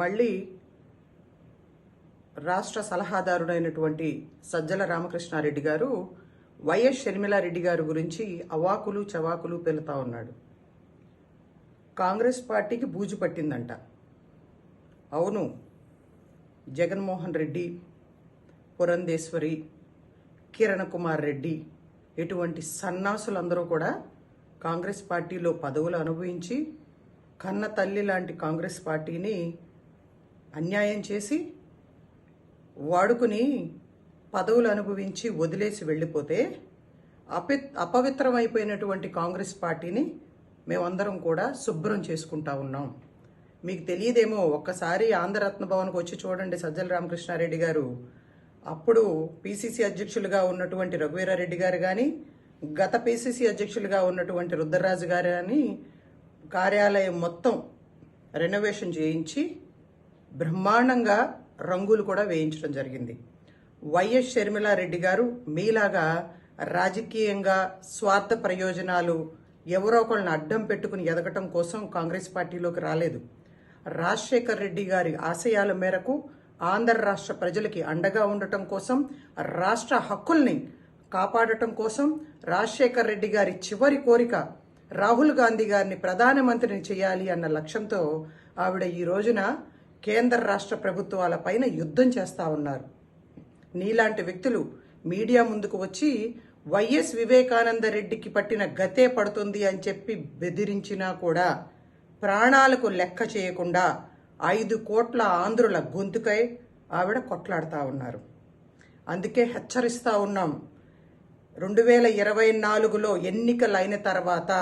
మళ్ళీ రాష్ట్ర సలహాదారుడైనటువంటి సజ్జల రామకృష్ణారెడ్డి గారు వైఎస్ షర్మిలారెడ్డి గారి గురించి అవాకులు చవాకులు పెలుతా ఉన్నాడు. కాంగ్రెస్ పార్టీకి బూజు పట్టిందంట. అవును జగన్మోహన్ రెడ్డి పురంధేశ్వరి కిరణ్ కుమార్ రెడ్డి ఇటువంటి సన్నాసులందరూ కూడా కాంగ్రెస్ పార్టీలో పదవులు అనుభవించి కన్న తల్లి లాంటి కాంగ్రెస్ పార్టీని అన్యాయం చేసి వాడుకుని పదవులు అనుభవించి వదిలేసి వెళ్ళిపోతే అపి అపవిత్రమైపోయినటువంటి కాంగ్రెస్ పార్టీని మేమందరం కూడా శుభ్రం చేసుకుంటా ఉన్నాం. మీకు తెలియదేమో ఒక్కసారి ఆంధ్రరత్న భవన్కి వచ్చి చూడండి సజ్జల రామకృష్ణారెడ్డి గారు. అప్పుడు పీసీసీ అధ్యక్షులుగా ఉన్నటువంటి రఘువీరారెడ్డి గారు కానీ గత పీసీసీ అధ్యక్షులుగా ఉన్నటువంటి రుద్రరాజు గారు కానీ కార్యాలయం మొత్తం రెనోవేషన్ చేయించి బ్రహ్మాండంగా రంగులు కూడా వేయించడం జరిగింది. వైఎస్ షర్మిలారెడ్డి గారు మీలాగా రాజకీయంగా స్వార్థ ప్రయోజనాలు ఎవరో ఒకళ్ళని అడ్డం పెట్టుకుని ఎదగటం కోసం కాంగ్రెస్ పార్టీలోకి రాలేదు. రాజశేఖర్ రెడ్డి గారి ఆశయాల మేరకు ఆంధ్ర రాష్ట్ర ప్రజలకి అండగా ఉండటం కోసం రాష్ట్ర హక్కుల్ని కాపాడటం కోసం రాజశేఖర్ రెడ్డి గారి చివరి కోరిక రాహుల్ గాంధీ గారిని ప్రధానమంత్రిని చేయాలి అన్న లక్ష్యంతో ఆవిడ ఈ రోజున కేంద్ర రాష్ట్ర ప్రభుత్వాల పైన యుద్ధం చేస్తా ఉన్నారు. నీలాంటి వ్యక్తులు మీడియా ముందుకు వచ్చి వైఎస్ వివేకానంద రెడ్డికి పట్టిన గతే పడుతుంది అని చెప్పి బెదిరించినా కూడా ప్రాణాలకు లెక్క చేయకుండా ఐదు కోట్ల ఆంధ్రుల గొంతుకై ఆవిడ కొట్లాడుతూ ఉన్నారు. అందుకే హెచ్చరిస్తూ ఉన్నాం. రెండు వేల ఇరవై నాలుగులో ఎన్నికలైన తర్వాత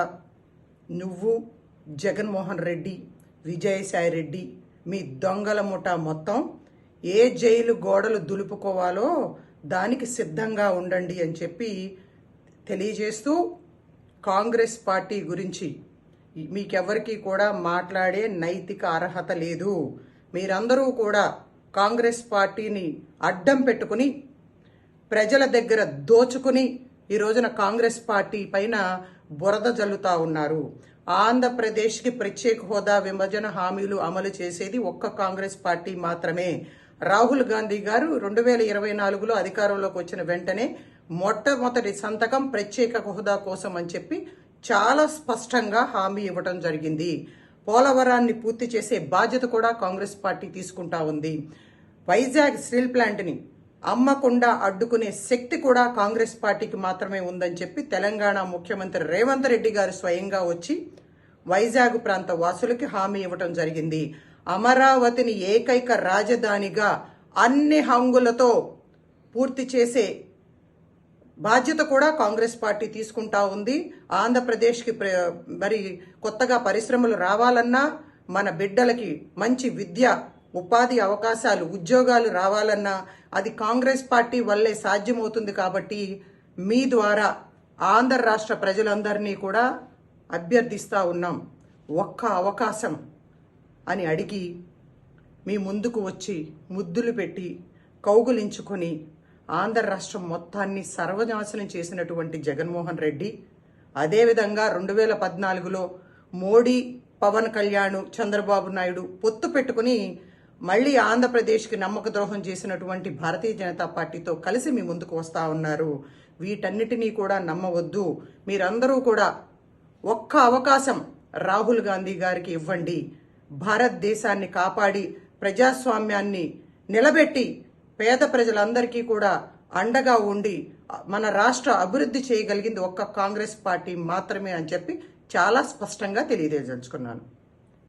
నువ్వు జగన్మోహన్ రెడ్డి విజయసాయి రెడ్డి మీ దొంగల ముఠా మొత్తం ఏ జైలు గోడలు దులుపుకోవాలో దానికి సిద్ధంగా ఉండండి అని చెప్పి తెలియజేస్తూ కాంగ్రెస్ పార్టీ గురించి మీకెవరికి కూడా మాట్లాడే నైతిక అర్హత లేదు. మీరందరూ కూడా కాంగ్రెస్ పార్టీని అడ్డం పెట్టుకుని ప్రజల దగ్గర దోచుకుని ఈ రోజున కాంగ్రెస్ పార్టీ పైన బురద జల్లుతా ఉన్నారు. ఆంధ్రప్రదేశ్కి ప్రత్యేక హోదా విభజన హామీలు అమలు చేసేది ఒక్క కాంగ్రెస్ పార్టీ మాత్రమే. రాహుల్ గాంధీ గారు రెండు వేల ఇరవై నాలుగులో అధికారంలోకి వచ్చిన వెంటనే మొట్టమొదటి సంతకం ప్రత్యేక హోదా కోసం అని చెప్పి చాలా స్పష్టంగా హామీ ఇవ్వడం జరిగింది. పోలవరాన్ని పూర్తి చేసే బాధ్యత కూడా కాంగ్రెస్ పార్టీ తీసుకుంటా ఉంది. వైజాగ్ స్టీల్ ప్లాంట్ని అమ్మకుండా అడ్డుకునే శక్తి కూడా కాంగ్రెస్ పార్టీకి మాత్రమే ఉందని చెప్పి తెలంగాణ ముఖ్యమంత్రి రేవంత్ రెడ్డి గారు స్వయంగా వచ్చి వైజాగ్ ప్రాంత వాసులకి హామీ ఇవ్వటం జరిగింది. అమరావతిని ఏకైక రాజధానిగా అన్ని హంగులతో పూర్తి చేసే బాధ్యత కూడా కాంగ్రెస్ పార్టీ తీసుకుంటా ఉంది. ఆంధ్రప్రదేశ్కి మరి కొత్తగా పరిశ్రమలు రావాలన్నా మన బిడ్డలకి మంచి విద్య ఉపాధి అవకాశాలు ఉద్యోగాలు రావాలన్నా అది కాంగ్రెస్ పార్టీ వల్లే సాధ్యమవుతుంది కాబట్టి మీ ద్వారా ఆంధ్ర రాష్ట్ర ప్రజలందరినీ కూడా అభ్యర్థిస్తా ఉన్నాం. ఒక్క అవకాశం అని అడిగి మీ ముందుకు వచ్చి ముద్దులు పెట్టి కౌగులించుకొని ఆంధ్ర రాష్ట్రం మొత్తాన్ని సర్వనాశనం చేసినటువంటి జగన్మోహన్ రెడ్డి అదేవిధంగా రెండు వేల పద్నాలుగులో మోడీ పవన్ కళ్యాణ్ చంద్రబాబు నాయుడు పొత్తు పెట్టుకుని మళ్ళీ ఆంధ్రప్రదేశ్కి నమ్మక ద్రోహం చేసినటువంటి భారతీయ జనతా పార్టీతో కలిసి మీ ముందుకు వస్తా ఉన్నారు. వీటన్నిటినీ కూడా నమ్మవద్దు. మీరందరూ కూడా ఒక్క అవకాశం రాహుల్ గాంధీ గారికి ఇవ్వండి. భారతదేశాన్ని కాపాడి ప్రజాస్వామ్యాన్ని నిలబెట్టి పేద ప్రజలందరికీ కూడా అండగా ఉండి మన రాష్ట్ర అభివృద్ధి చేయగలిగింది ఒక్క కాంగ్రెస్ పార్టీ మాత్రమే అని చెప్పి చాలా స్పష్టంగా తెలియజేయదలుచుకున్నాను.